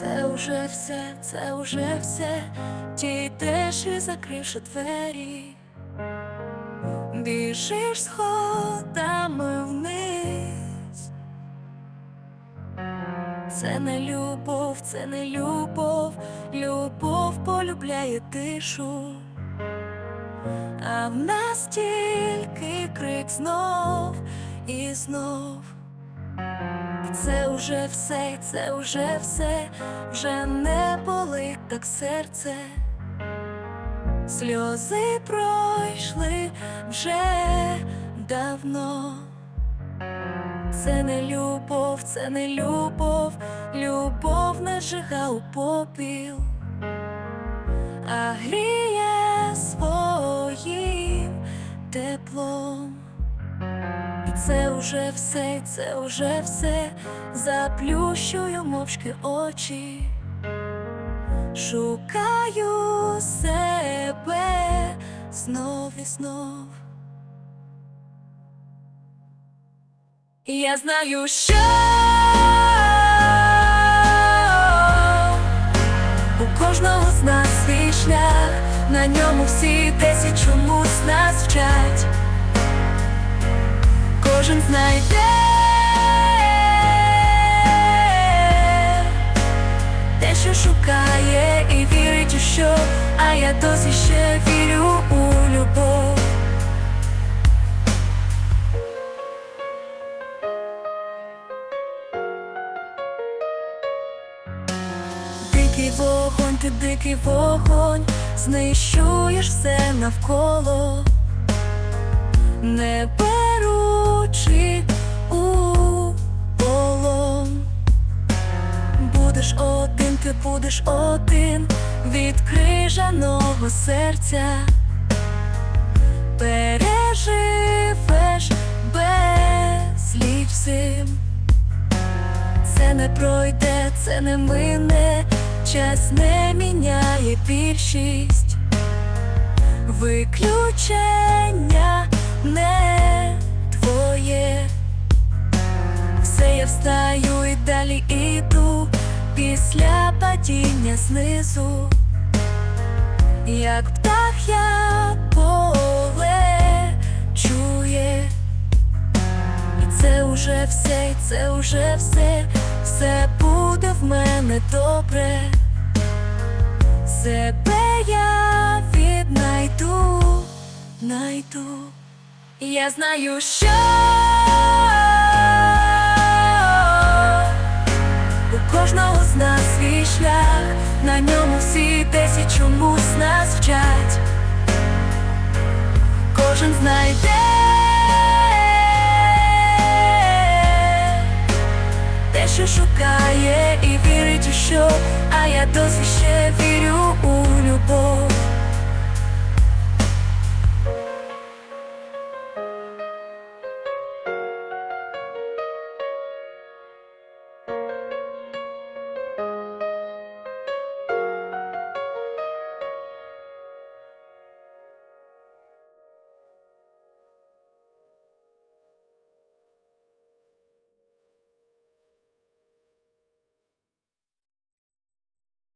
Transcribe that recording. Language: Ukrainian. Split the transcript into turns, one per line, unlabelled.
Це уже все, це уже все, ті йдеш і закривши двері, біжиш сходами вниз. Це не любов, це не любов, любов полюбляє тишу, а в нас тільки крик знов і знов. Це уже все, це уже все, вже не болить так серце. Сльози пройшли вже давно. Це не любов, це не любов, любов не жига у попіл, а гріє це уже все, це уже все, заплющую мовчки очі, шукаю себе знов і знов. Я знаю, що у кожного з нас свій шлях, на ньому всі десять чомусь нас вчать. Кожен знайде те, що шукає, і вірить у що, а я досі ще вірю у любов. Дикий вогонь, ти дикий вогонь, знищуєш все навколо, не будеш один від крижаного серця, переживеш безліч зим. Це не пройде, це не мине, час не міняє більшість, виключення не знизу, як птах я поле чує. І це уже все, і це уже все, все буде в мене добре. Себе я віднайду, найду. Я знаю, що кожного з нас свій шлях, на ньому всі десять чомусь нас вчать. Кожен знайде те, що шукає, і вірить у що, а я досі ще.